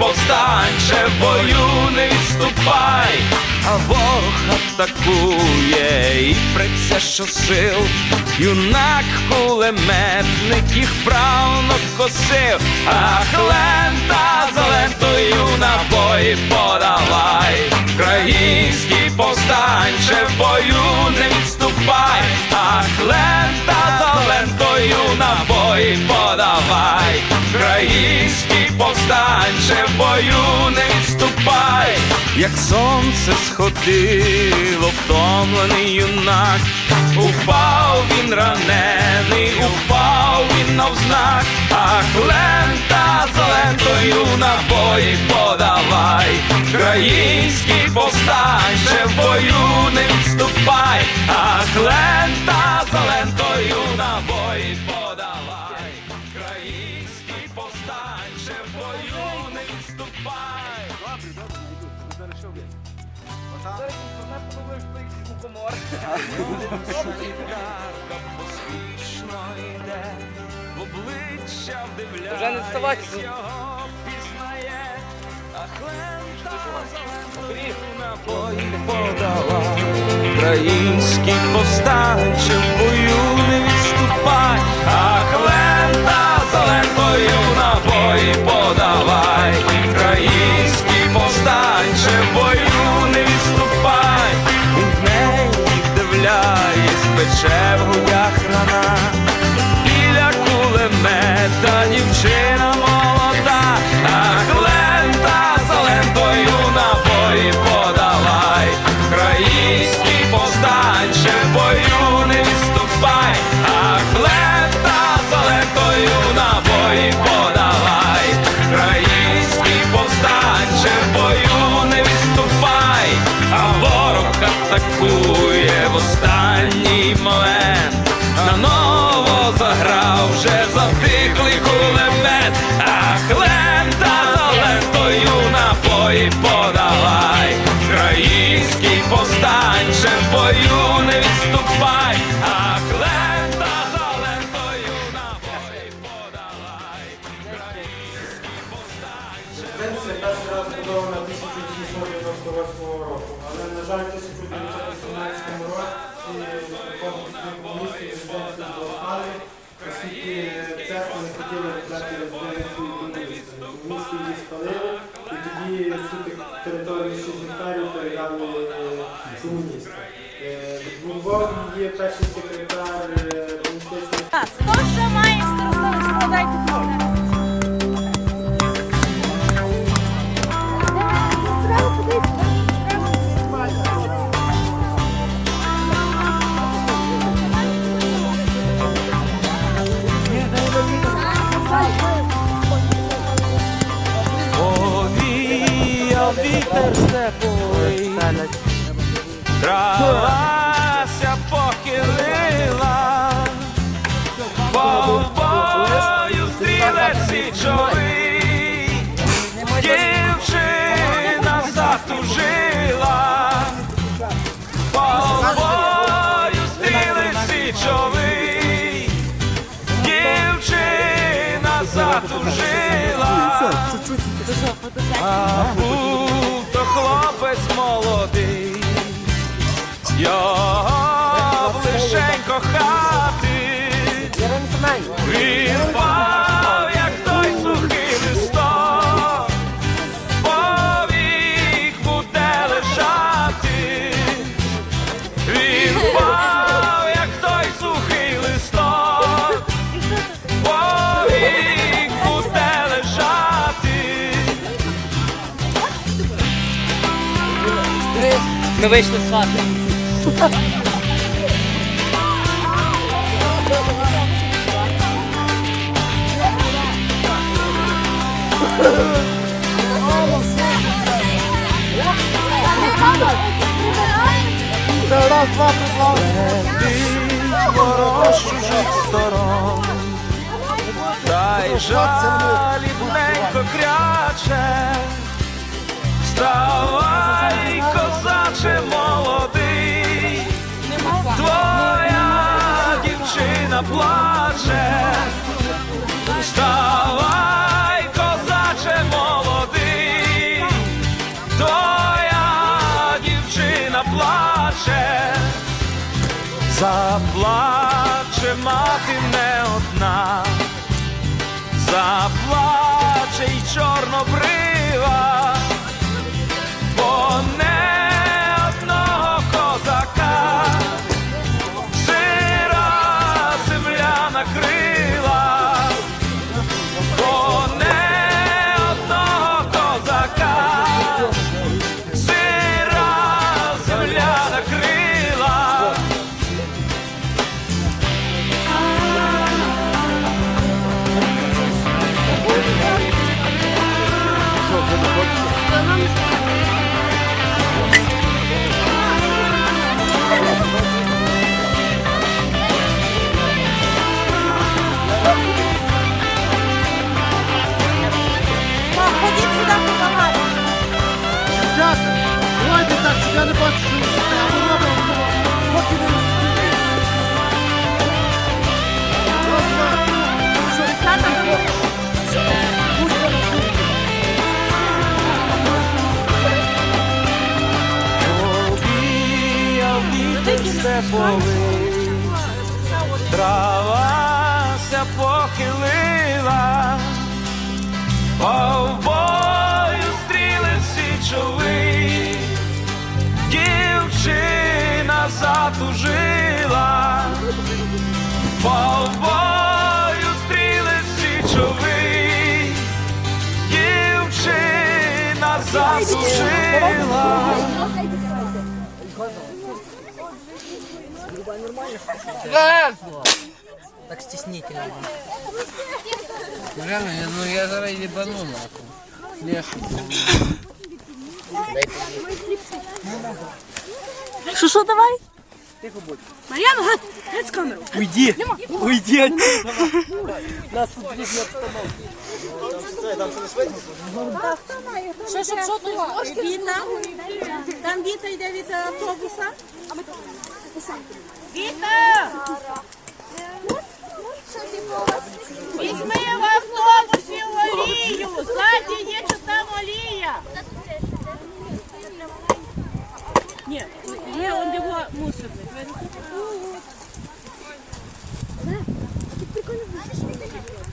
повстанче в бою не відступай, а ворог атакує і преться щосил, юнак кулеметник їх правно косив, ах, лента за лентою набої подавай, Український повстанче в бою не відступай, ах, лента лентою набої подавай, Український повстанче в бою не відступай, як сонце сходило, втомлений юнак, упав він ранений, упав він навзнак, ах, лента за лентою набої подавай, Український повстанче в бою не відступай, ах, лента лентою Вже не вставати. подала. Український повстанче в бою не відступай, а хлента зеленою набої подавай. Повстанче в Е, є перший секретар А був то хлопець молодий, його лишень кохати, Ми вийшли з хати. Це раз, два, три, два. Ворож чужих сторон. Та й жалібненько кряче. Вставай. Заплаче мати не одна, заплаче й чорнобрива, давайте так, щоб я не бачу, що ви робите, а в бою стріли січовий, дівчина затужила. Так стеснительно. Реально, я, ну я зараз їбану нахуй. Що, що, давай? Тихо будь. Мар'яна, геть, геть з камеру. Уйди! Уйди! Нас тут різні Що, що, що тут? Віта? Там Віта йде від автобуса. Віта! Візьми в автобусі олію. Ззаді є чи там олія. Ні, Hier und его мусорник. Прикольно.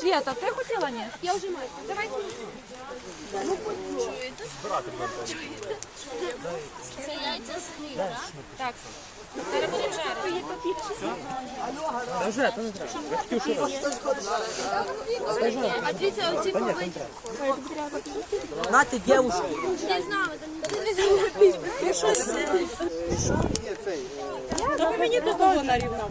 Света, ти хотіла, ні? Я вже маю. Давайте. Це яйця з гриб, так? Так. Зараз будемо жарити. Вже, то не треба. А дивіться, оці повинні. Нати дівушку. Не знаю, То ви мені додому нарівнав.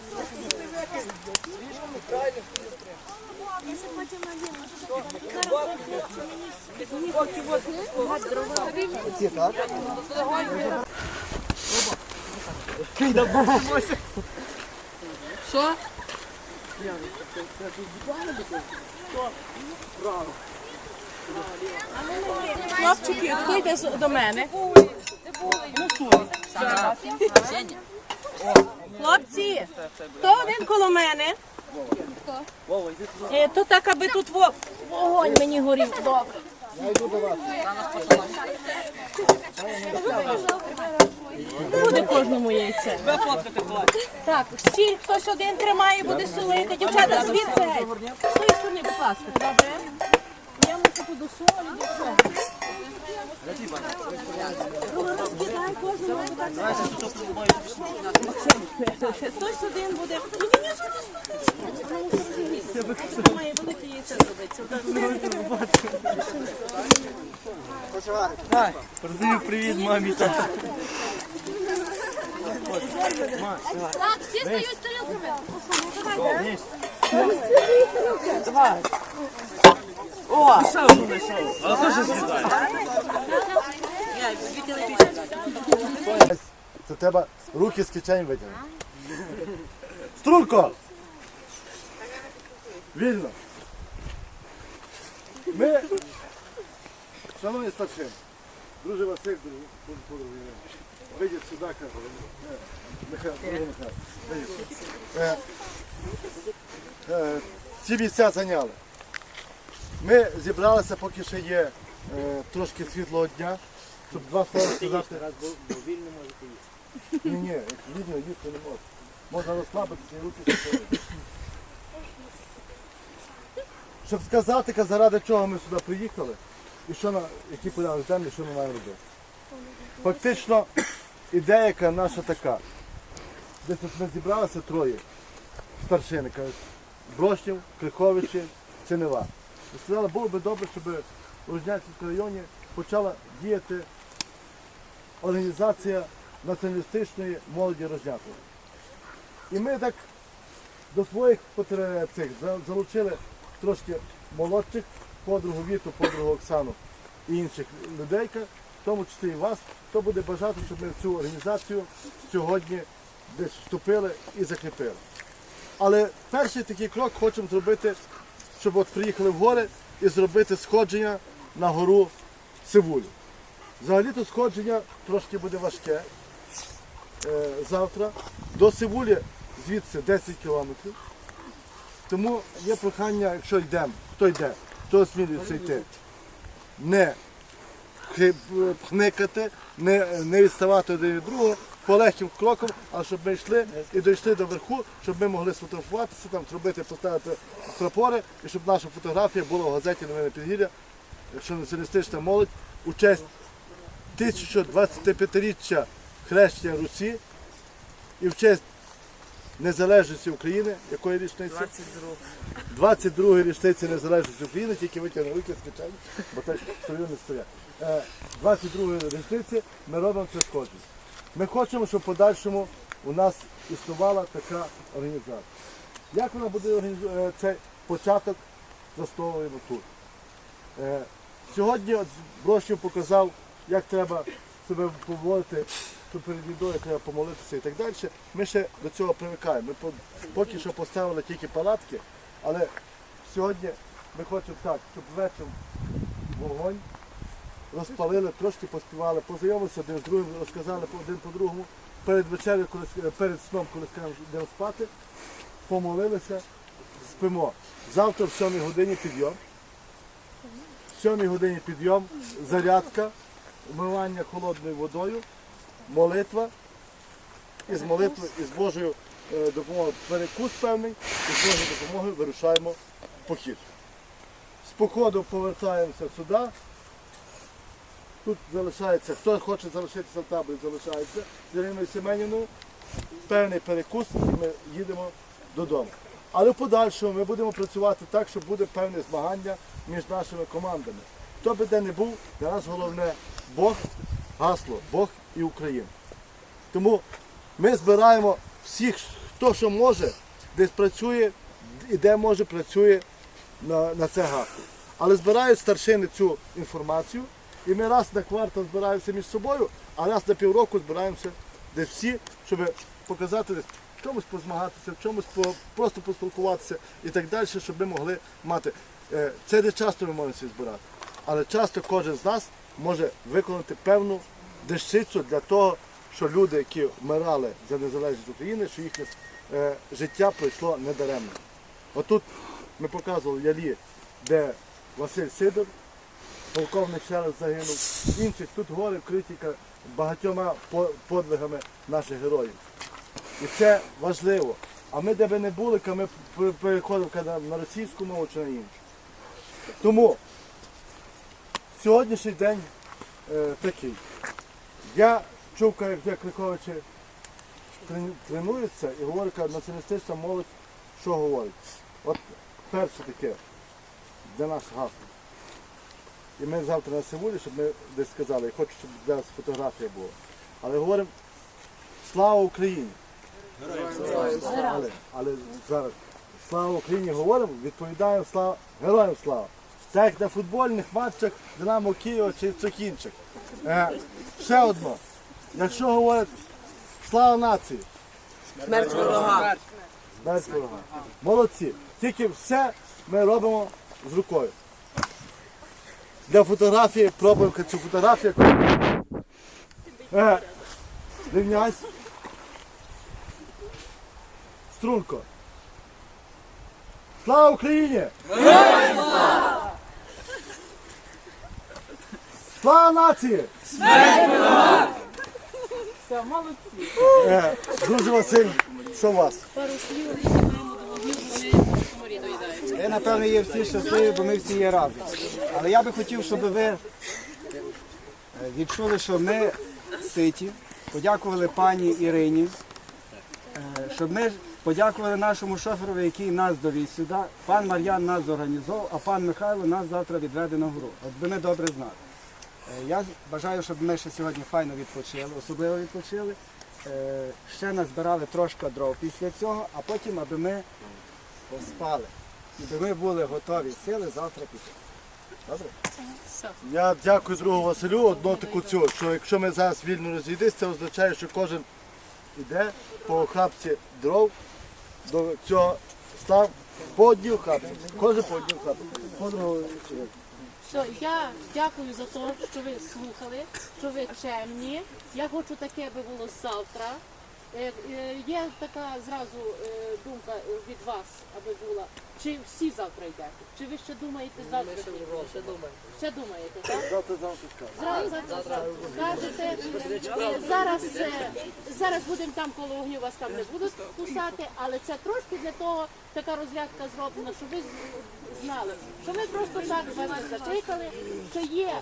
Що? Хлопчики, хто йде до мене? Хлопці, хто один коло мене? Е, То так, аби тут во- вогонь мені горів. Добре. Буде кожному яйце. Так, всі, хтось один тримає, буде солити. Дівчата, звідси геть. З будь ласка. Добре. Я мушу дівчата. Розкидай кожному. Хтось один буде. Має велике яйце зробиться. Передаю привіт мамі Так, всі стають тарілками. Це треба руки з кишень витягнути. Струнко! Вільно. Ми, шановні старшини, друже Василь, подруги, вийдіть сюди, кажу. Е, Михайло, друже Михайло, вийдіть. Е, е, Ці місця зайняли. Ми зібралися, поки ще є е, трошки світлого дня, щоб два слова сказати. Ні, ні, як їсти не можна. Можна розслабитися і руки закрити. Щоб сказати, ка, заради чого ми сюди приїхали, і що на які порядок денний, що ми маємо робити. Фактично, ідея наша така. Десь ми зібралися троє старшини, кажуть, Брошнів, Криховичі, Цинева. І сказали, було би добре, щоб у Рожнянському районі почала діяти організація націоналістичної молоді Рожнятова. І ми так до своїх цих залучили трошки молодших, подругу Віту, подругу Оксану і інших людей, в тому числі і вас, хто буде бажати, щоб ми в цю організацію сьогодні десь вступили і закріпили. Але перший такий крок хочемо зробити, щоб от приїхали в гори і зробити сходження на гору Сивулю. Взагалі-то сходження трошки буде важке. Е, завтра. До Сивулі звідси 10 кілометрів. Тому є прохання, якщо йдемо, хто йде, хто осмілюється йти, не пхникати, не, не відставати один від другого, полегким кроком, а щоб ми йшли і дійшли до верху, щоб ми могли сфотографуватися, там зробити, поставити прапори, і щоб наша фотографія була в газеті Новини Підгір'я, якщо націоналістична молодь, у честь 1025-річчя хрещення Русі і в честь незалежності України, якої річниці? 22 ї річниці незалежності України, тільки витягнули руки з кишені, бо так стою не стоять. Е, 22 ї річниці ми робимо це сходження. Ми хочемо, щоб в подальшому у нас існувала така організація. Як вона буде організу- цей початок застосовуємо тут? Е, Сьогодні от Брошів показав, як треба себе поводити, перед їдою треба помолитися і так далі. Ми ще до цього привикаємо. Ми поки що поставили тільки палатки, але сьогодні ми хочемо так, щоб вечір вогонь розпалили, трошки поспівали, познайомилися один з другим, розказали один по другому. Перед вечерею, коли перед сном, коли скажемо, йдемо спати, помолилися, спимо. Завтра в 7 годині підйом. В 7 годині підйом, зарядка, вмивання холодною водою, молитва. І з молитви, і з Божою е, допомогою перекус певний, і з Божою допомогою вирушаємо в похід. З походу повертаємося сюди. Тут залишається, хто хоче залишитися в таборі, залишається з Іриною Семенівною. Певний перекус і ми їдемо додому. Але в подальшому ми будемо працювати так, що буде певне змагання між нашими командами. Хто би де не був, для нас головне Бог, гасло, Бог і Україна. Тому ми збираємо всіх, хто що може, десь працює і де може працює на, на це гасло. Але збирають старшини цю інформацію, і ми раз на квартал збираємося між собою, а раз на півроку збираємося десь всі, щоб показати десь в чомусь позмагатися, в чомусь по, просто поспілкуватися і так далі, щоб ми могли мати. Е, Це не часто ми можемо всі збирати, але часто кожен з нас може виконати певну дещицю для того, що люди, які вмирали за незалежність України, що їхнє е, життя пройшло недаремно. Отут ми показували ялі, де Василь Сидор, полковник раз загинув. Інших тут гори вкриті багатьома подвигами наших героїв. І це важливо. А ми де би не були, ми пер- переходимо на російську мову чи на іншу. Тому сьогоднішній день е, такий. Я чув, як Кликовичі трен- тренуються і говорить, ка, націоналістична молодь, що говорить. От перше таке для нас гасло. І ми завтра на Севулі, щоб ми десь сказали, я хочу, щоб зараз фотографія була. Але говоримо слава Україні! Але, але зараз слава Україні говоримо, відповідаємо слава героям слава. Так як на футбольних матчах Динамо Києва чи інших. Е, ще одно. Якщо говорять слава нації, Смерть ворога. без ворога. Молодці. Тільки все ми робимо з рукою. Для фотографії пробуємо цю фотографію. Е, рівняйся. Струнко. Слава Україні! Слава нації! Все, молодці. Е, друже Василь, що у вас? Ви, напевно, є всі щасливі, бо ми всі є разом. Але я би хотів, щоб ви е, відчули, що ми ситі, подякували пані Ірині, е, щоб ми подякували нашому шоферові, який нас довіз сюди. Пан Мар'ян нас зорганізував, а пан Михайло нас завтра відведе на гору. От би ми добре знали. Е, Я бажаю, щоб ми ще сьогодні файно відпочили, особливо відпочили. Е, Ще назбирали трошки дров після цього, а потім, аби ми поспали. І би ми були готові сили завтра піти. Добре? Я дякую другу Василю. Одну таку цю, що якщо ми зараз вільно розійдись, це означає, що кожен йде по хапці дров до цього став по одній хапці. Кожен по одній хапці. Все, я дякую за те, що ви слухали, що ви чемні. Я хочу таке би було завтра. Е, е, Є така зразу е, думка від вас, аби була. Чи всі завтра йдете? Чи ви ще думаєте завтра? Ще думаємо. Ще думаєте, так? Завтра завтра завтра. Скажете, зараз, зараз будемо там коло вогню, вас там не будуть кусати, але це трошки для того така розрядка зроблена, щоб ви знали, що ми просто так вас не закликали, що є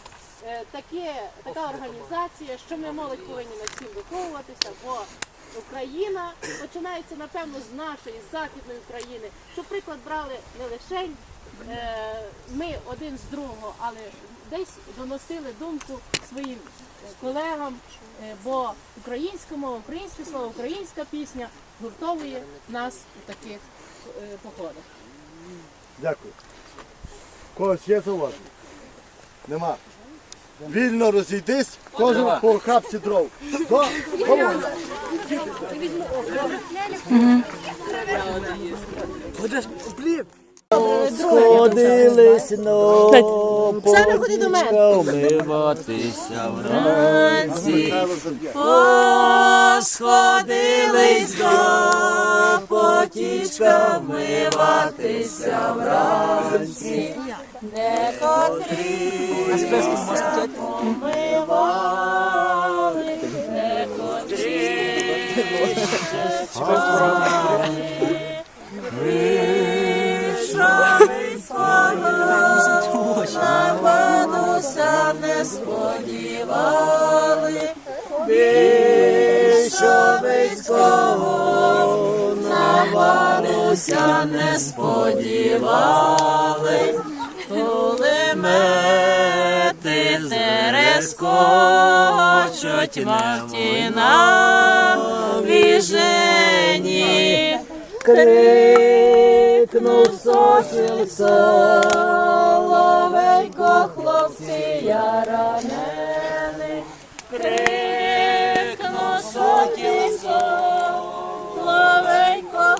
таке, така організація, що ми молодь повинні над цим виховуватися, бо Україна починається напевно з нашої з західної України, щоб приклад брали не лише е, ми один з другого, але десь доносили думку своїм е, колегам, е, бо українська мова, українське слово, українська пісня гуртовує нас у таких походах. Дякую. Когось є зауваження? Нема. Вільно розійдись, кожен по хапці дров. До, кому? Будеш блін. Ходились но до мене. вмиватися вранці. Сходились до потічка вмиватися вранці. Не котрі вмивали, не котрі Вийшли свого на Вануся не сподівали, Більшовицького на Вануся не сподівали, кулемети терескочуть мавті на віжені. Крикнув сокіл соловейко, хлопці яранени. Крикнув сокіл соловейко,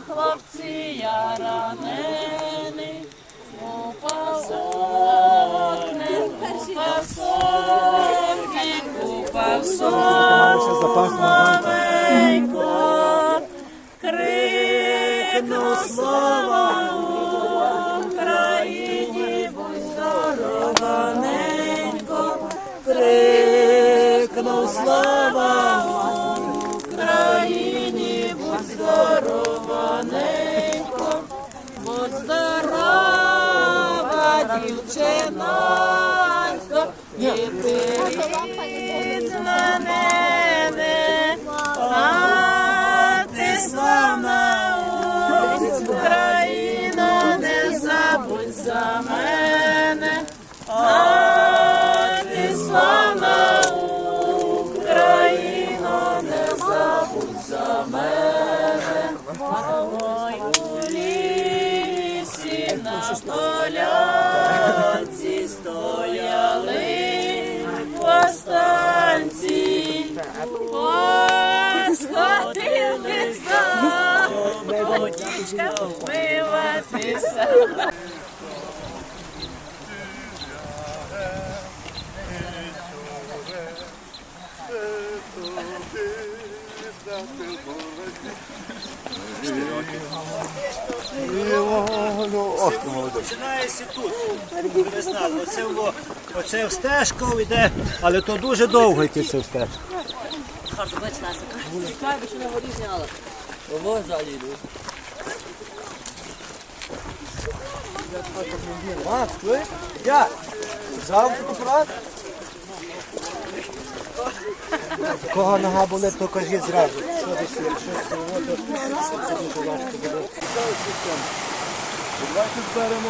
хлопці яранени. Упав соловейко. Крикну слава Україні, будь здорова, ненько. Крикну слава Україні, будь здорова, ненько. Будь здорова, дівчинонько, Починається тут. Весна. Оце, оце стежка йде, але то дуже довго йти цю стежку. Макс, ви? Я. Взяв фотоапарат? Кого нога болить, то кажіть зразу. Що десь, що цього, це дуже важко буде. Давайте зберемо.